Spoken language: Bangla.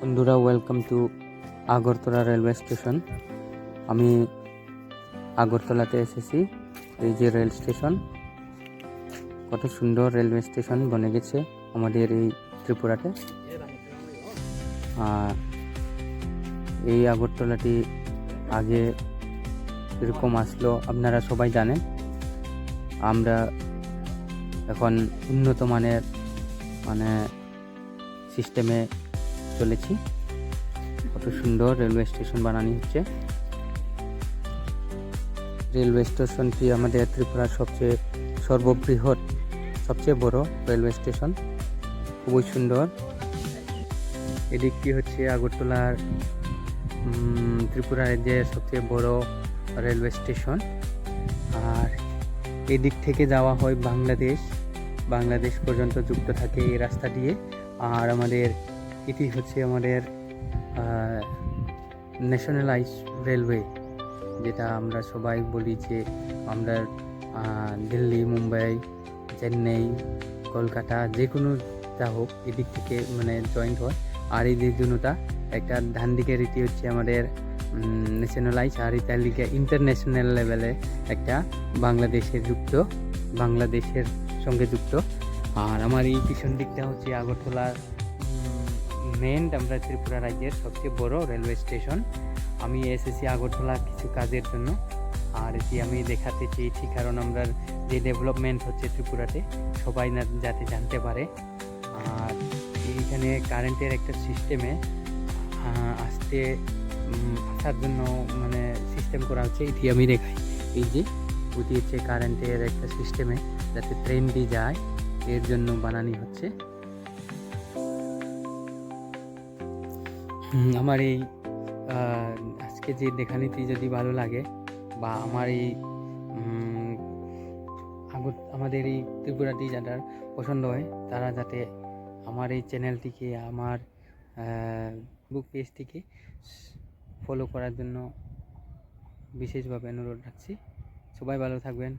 বন্ধুরা welcome to Agartala railway station আমি আগরতলাতে এসেছি, এই যে রেল স্টেশন কত সুন্দর রেলওয়ে স্টেশন বনে গেছে আমাদের এই ত্রিপুরাতে। আর এই আগরতলাটি আগে এরকম আসলো, আপনারা সবাই জানেন। আমরা এখন উন্নত মানের মানে সিস্টেমে চলেছি। কত সুন্দর রেলওয়ে স্টেশন বানানো হচ্ছে। রেলওয়ে স্টেশনটি আমাদের ত্রিপুরার সবচেয়ে সর্ববৃহৎ সবচেয়ে বড় রেলওয়ে স্টেশন খুবই সুন্দর। এদিকটি হচ্ছে আগরতলার উম, ত্রিপুরা রাজ্যের সবচেয়ে বড় রেলওয়ে স্টেশন আর এদিক থেকে যাওয়া হয় বাংলাদেশ। বাংলাদেশ পর্যন্ত যুক্ত থাকে এই রাস্তা দিয়ে। আর আমাদের এটি হচ্ছে আমাদের ন্যাশনালাইজ রেলওয়ে যেটা আমরা সবাই বলি যে আমরা দিল্লি, মুম্বাই, চেন্নাই, কলকাতা যে কোনো যা হোক এদিক থেকে মানে জয়েন্ট হয়। আর এই যে একটা ডান দিকের এটি হচ্ছে আমাদের ন্যাশনালাইজ আর এটার দিকে ইন্টারন্যাশনাল লেভেলে একটা বাংলাদেশের যুক্ত, বাংলাদেশের সঙ্গে যুক্ত। আর আমার এই পিছন দিকটা হচ্ছে আগরতলার মেন আমরা ত্রিপুরা রাজ্যের সবচেয়ে বড় রেলওয়ে স্টেশন আমি এসেছি আগরতলা কিছু কাজের জন্য। আর এটি আমি দেখাতে চেয়েছি, কারণ আমরা যে ডেভেলপমেন্ট হচ্ছে ত্রিপুরাতে, সবাই না যাতে জানতে পারে। আর এইখানে কারেন্টের একটা সিস্টেমে আসতে আসার জন্য মানে সিস্টেম করা হচ্ছে, এটি আমি দেখাই। এই যে ওটি হচ্ছে কারেন্টের একটা সিস্টেমে যাতে ট্রেনটি যায়, এর জন্য বানানি হচ্ছে। আমার এই আজকে যে দেখানিটি যদি ভালো লাগে বা আমার এই আগত, আমাদের এই ত্রিপুরাটি যাদের পছন্দ হয়, তারা যাতে আমার এই চ্যানেলটিকে, আমার বুক পেজটিকে ফলো করার জন্য বিশেষভাবে অনুরোধ রাখছি। সবাই ভালো থাকবেন।